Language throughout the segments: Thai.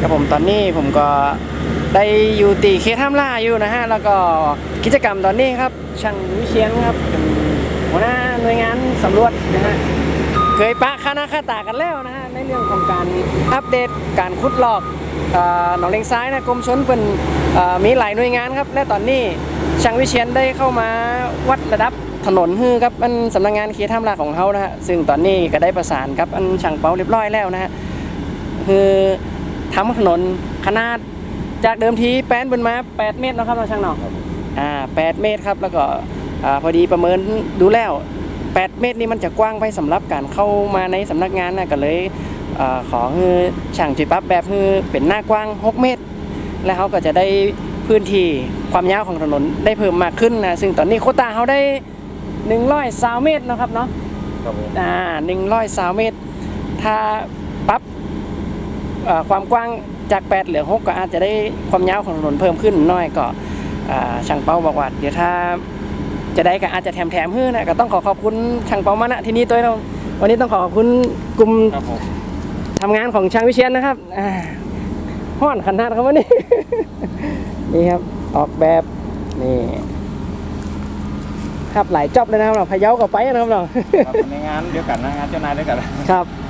กับผมตอนนี้ผมก็ได้อยู่ตีเคท่ามล่าอยู่นะฮะแล้วก็กิจกรรมตอนนี้ครับ ช่างวิเชียนครับเป็นหัวหน้าหน่วยงานสำรวจนะฮะเคยปะคานาคาตากันแล้วนะฮะในเรื่องของการอัปเดตการขุดลอกอหนองเลงซ้ายนะกรมชนเป็นมีหลายหน่วยงานครับ และตอนนี้ช่างวิเชียนได้เข้ามาวัดระดับถนนฮือครับอันสำนักงานเขตท่ามลาของเขานะฮะซึ่งตอนนี้ก็ได้ประสานกับอันช่างเปาเรียบร้อยแล้วนะฮะคือ ทำถนนขนาดจากเดิมทีแป้นบนมา 8 เมตรเนาะครับเราช่างเนาะอ่า8เมตรครับแล้วก็อ่าพอดีประเมินดูแล้ว 8 เมตรนี่มันจะกว้างไปสำหรับการเข้ามาในสำนักงานนะก็เลยเออขอให้ช่างจุดปรั๊บแบบคือเป็นหน้ากว้าง 6 เมตร แล้วเขาก็จะได้พื้นที่ความยาวของถนนได้เพิ่มมากขึ้นนะซึ่งตอนนี้โควตาเขาได้120เมตรเนาะครับเนาะครับผมอ่าหนึ่งร้อยสามเมตร ถ้าปรับเอ่อ ความกว้างจาก8เหลือ6ก็อาจจะได้ความยาวของถนนเพิ่มขึ้นหน้อยก็อ่าช่างเป้าบอกว่าเดี๋ยวถ้าจะได้ก็อาจจะแถมแถมๆให้นะก็ต้องขอขอบคุณช่างเป้ามาณที่นี้ตัวเราวันนี้ต้องขอขอบคุณกลุ่มครับผมทำงานของช่างวิเชียนนะครับอ่าห้อนขนาดครับวันนี้นี่ครับออกแบบนี่ครับหลายจอบเลยนะครับเราพะเยากับไปนะครับเราครับในงานเดียวกันนะงานเจ้านายเดียวกันครับเพ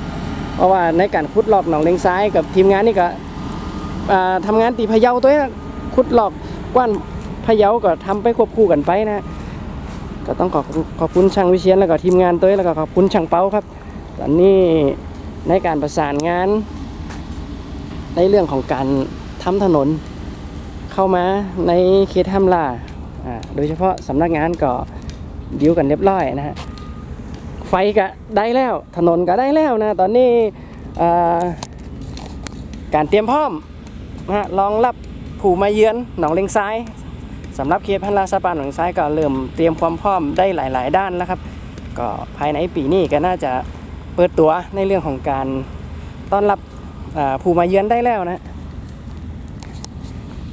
ราะว่าในการขุดหลอกหนองเลงซ้ายกับทีมงานนี่ก็อ่าทำงานตีพะเยาตัวเนี้ขุดหลอกกว้านพะเยาก็ทำไปควบคู่กันไปนะก็ต้องขอบขอบคุณช่างวิเชียนแล้วก็ทีมงานตัวเองแล้วก็ขอบคุณช่างเป้าครับ ตอนนี้ในการประสานงาน ในเรื่องของการทำถนนเข้ามาในเขตห้ามล่าอ่าโดยเฉพาะสำนักงานก็ดิวกันเรียบร้อยนะฮะ ไฟก็ได้แล้ว ถนนก็ได้แล้วนะ ตอนนี้การเตรียมพร้อมนะรองรับผู้มาเยือนหนองเลงซ้ายสำหรับเขตพันลาสปานหนองเลงซ้ายก็เริ่มเตรียมความพร้อมได้หลาย ๆ ด้านแล้วครับ ก็ภายในปีนี้ก็น่าจะเปิดตัวในเรื่องของการต้อนรับผู้มาเยือนได้แล้วนะ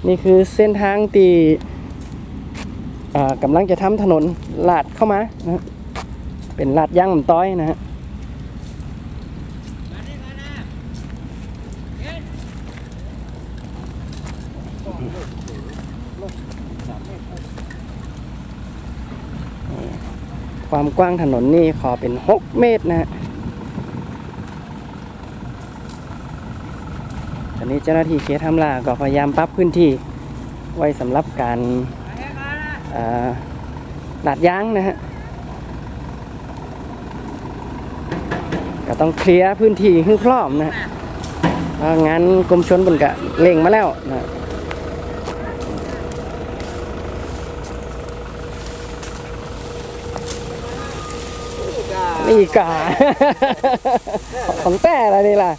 นี่คือเส้นทางที่กำลังจะทำถนนลาดเข้ามานะ เป็นลาดย่างมันต้อยนะฮะความกว้างถนนนี่ขอเป็น 6 เมตรนะฮะตอนนี้เจ้าหน้าที่เขตทำลาก็พยายามปรับพื้นที่ไว้สำหรับการลาดยางนะฮะ ก็ต้องเคลียร์พื้นที่ให้พร้อมนะเพราะงานกรมชนบนกะเล่งมาแล้วนะนี่กาของแต่อะไรนี่ล่ะ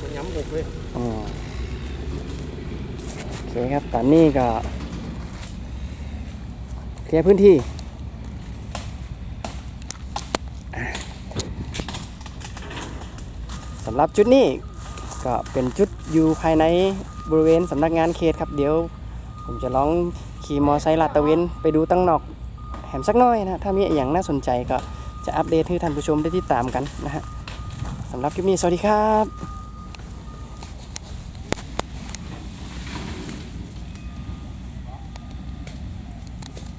มันย้ำบุกเลยอ๋อโอ เคครับตอนนี้ก็เคลียร์พื้นที่สำหรับจุดนี้ก็เป็นจุดอยู่ภายในบริเวณสำนักงานเขตครับเดี๋ยว ผมจะลองขี่มอไซค์ลาดตะเวนไปดูตั้งนอกแหมสักน้อยนะถ้ามีอย่างน่าสนใจก็จะอัปเดตให้ท่านผู้ชมได้ติดตามกันนะฮะสำหรับคลิปนี้สวัสดีครับ